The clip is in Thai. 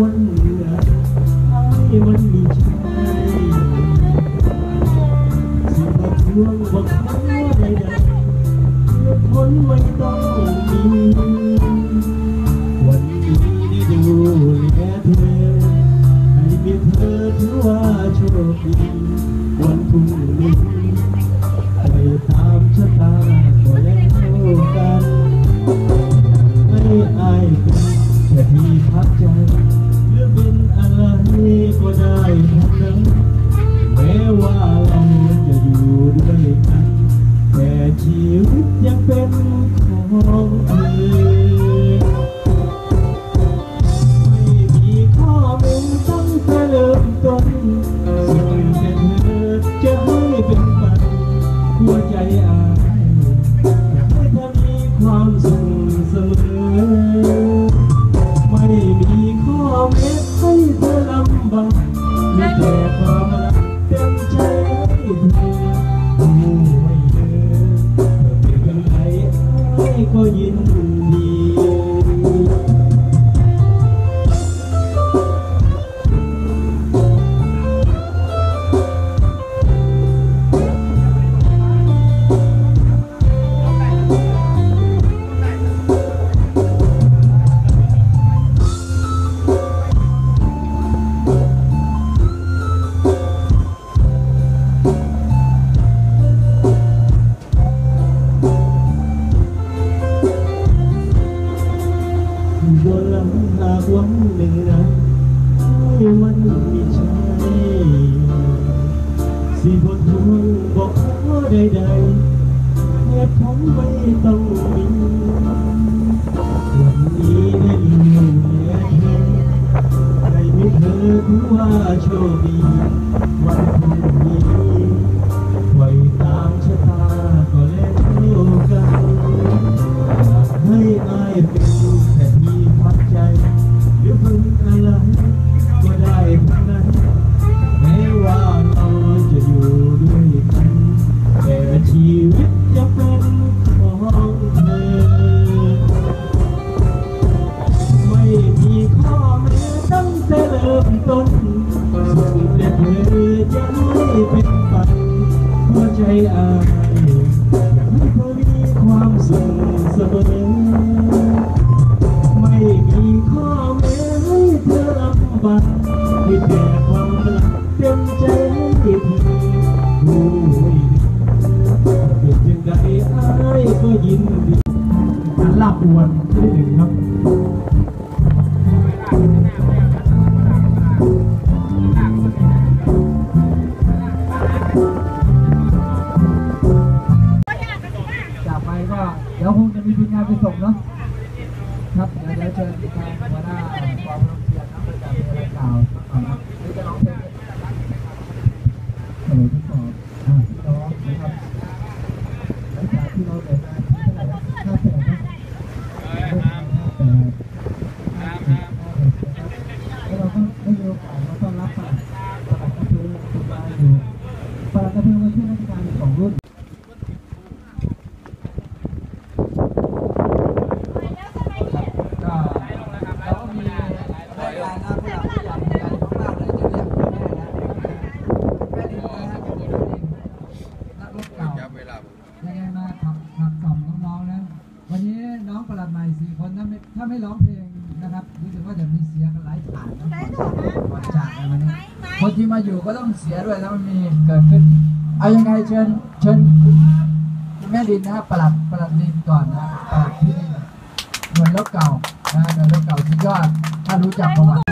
วันเหนือให้มันมีชัยสิมาทวงบอกขอใดๆเหตุผลไม่ต้องมีวันนี้ได้ดูแลเธอให้มีเธอถือว่าโชคดีวันพรุ่งนี้ มี บนหลังหากวันหนึ่งนะให้มันมีใจสิบนทวงบอกขอ ล้นสุดแต่เธอจะให้เป็นฝันหัวใจอายอยากให้เธอมีความสุขเสมอไม่มีข้อแม้ให้เธอลำบากมีแต่ความรักเต็มใจให้เธอโอ้ยเป็นยังไงอายก็ยินดีการลาบอวน มีทีมงานไปส่งเนาะครับเดี๋ยวเชิญทางหัวหน้าความรับเพียรนะประจำในรายการก่อนครับหรือจะร้องเพลงฮัลโหลทุกคนอ่าพี่น้องนะครับหลังจากที่เราเดินทางที่เท่าไหร่นะห้าแปดนะห้าแปดแล้วเราก็ได้มีโอกาสมาต้อนรับปลัดปลัดกระเพื่อมคุณมาอยู่ปลัดกระเพื่อมมาช่วยราชการสองรุ่น ก็เราก็มีรายการนะผู้หลักผู้ใหญ่ในการของเราเลยจะเรียกคุณแม่นะแม่ดินนะครับแม่ดินนักรบเก่ายังไงมาขับขับกล่อมน้องๆนะวันนี้น้องประหลัดใหม่สี่คน ถ้าไม่ร้องเพลงนะครับรู้สึกว่าจะมีเสียกันหลายฐานนะก่อนจากกันวันนี้คนที่มาอยู่ก็ต้องเสียด้วยถ้ามันมีเกิดขึ้น เอายังไงเชิญเชิญแม่ดินนะครับประหลัดประหลัดดินก่อนนะประหลัดที่นี่หน่วยรบเก่านะหน่วยรถเก่าสุดยอดถ้ารู้จักประวัติ